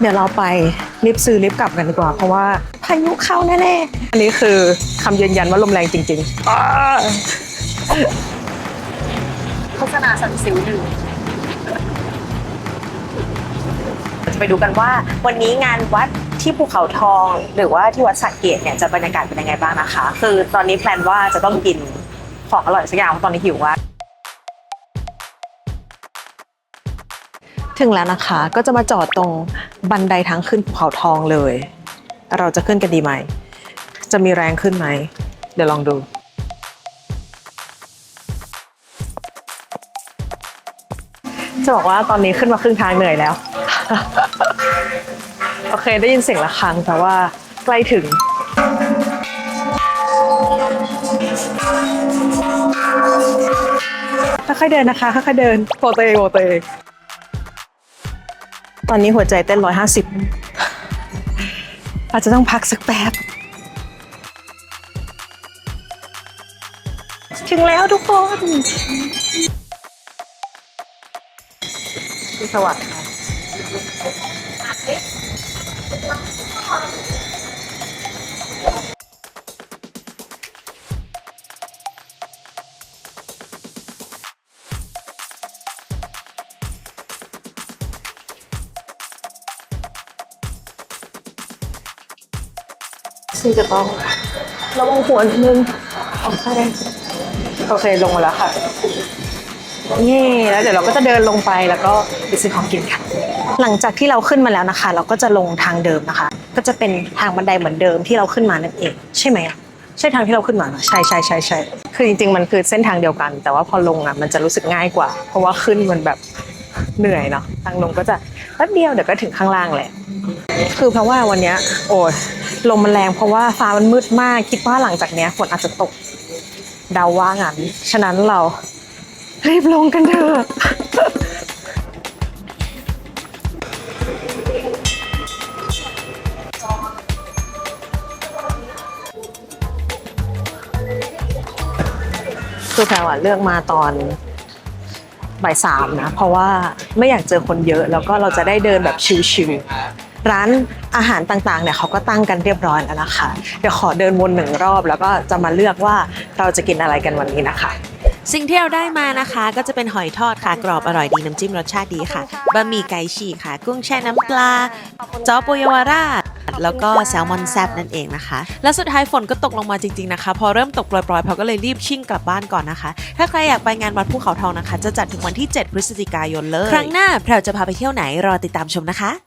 เดี๋ยวเราไปรีบซื้อรีบกลับกันดีกว่า เพราะว่าพายุเข้าแน่ๆ อันนี้คือคำยืนยันว่าลมแรงจริงๆโฆษณาสันสิวหนึ่งจะไปดูกันว่าวันนี้งานวัดที่ภูเขาทอง หรือว่าที่วัดสักเกตเนี่ยจะบรรยากาศเป็นยังไงบ้างนะคะ คือตอนนี้แพลนว่าจะต้องกินของอร่อยสักอย่างเพราะตอนนี้หิวว่าก ถึงแล้วนะคะก็จะมาจอดตรงบันไดทางขึ้นภูเขาทองเลย เราจะขึ้นกันดีไหม จะมีแรงขึ้นไหม เดี๋ยวลองดูจะบอกว่าตอนนี้ขึ้นมาครึ่งทางเหนื่อยแล้ว โอเคได้ยินเสียงะระฆังแต่ว่าใกล้ถึง ค่อยๆเดินนะคะค่อยๆเดินโปเตโปเต ตอนนี้หัวใจเต้นร้อยห้าจจะต้องพักสักแป๊บ ถึงแล้วทุกคนสวัสดี ซึ่จะต้องระวังหัวนิดนึงโอเคโอเคลงมาแล้วค่ะเย่แล้วเดี๋ยวเราก็จะเดินลงไปแล้วก็ไปซื้อของกินค่ะ หลังจากที่เราขึ้นมาแล้วนะคะ เราก็จะลงทางเดิมนะคะ ก็จะเป็นทางบันไดเหมือนเดิมที่เราขึ้นมานั่นเอง ใช่ไหมอะใช่ทางที่เราขึ้นมาใช่ใช่ใช่ใช่คือจริงๆมันคือเส้นทางเดียวกัน แต่ว่าพอลงอะมันจะรู้สึกง่ายกว่า เพราะว่าขึ้นมันแบบเหนื่อยเนาะทางลงก็จะแป๊บเดียวเดี๋ยวก็ถึงข้างล่างแหละคือเพราะว่าวันเนี้ยโอ้ย ลมมันแรงเพราะว่าฟ้ามันมืดมากคิดว่าหลังจากเนี้ยฝนอาจจะตกเดาว่างั้นฉะนั้นเรารีบลงกันเถอะคือแพรวเลือกมาตอนบ่ายสามนะ เพราะว่าไม่อยากเจอคนเยอะแล้วก็เราจะได้เดินแบบชิลๆ ร้านอาหารต่างๆเนี่ยเขาก็ตั้งกันเรียบร้อยแล้วนะคะ เดี๋ยวขอเดินวนหนึ่งรอบ แล้วก็จะมาเลือกว่าเราจะกินอะไรกันวันนี้นะคะ สิ่งที่เราได้มานะคะ ก็จะเป็นหอยทอดค่ะกรอบอร่อยดีน้ำจิ้มรสชาติดีค่ะบะหมี่ไก่ฉีกค่ะ กุ้งแช่น้ำปลาจ้อโปเยาวราชแล้วก็แซลมอนแซบนั่นเองนะคะ แล้วสุดท้ายฝนก็ตกลงมาจริงๆนะคะ พอเริ่มตกปล่อยๆพอก็เลยรีบชิ่งกลับบ้านก่อนนะคะ ถ้าใครอยากไปงานวัดภูเขาทองนะคะ จะจัดถึงวันที่ 7 พฤศจิกายนเลย ครั้งหน้าแพรวจะพาไปเที่ยวไหนรอติดตามชมนะคะ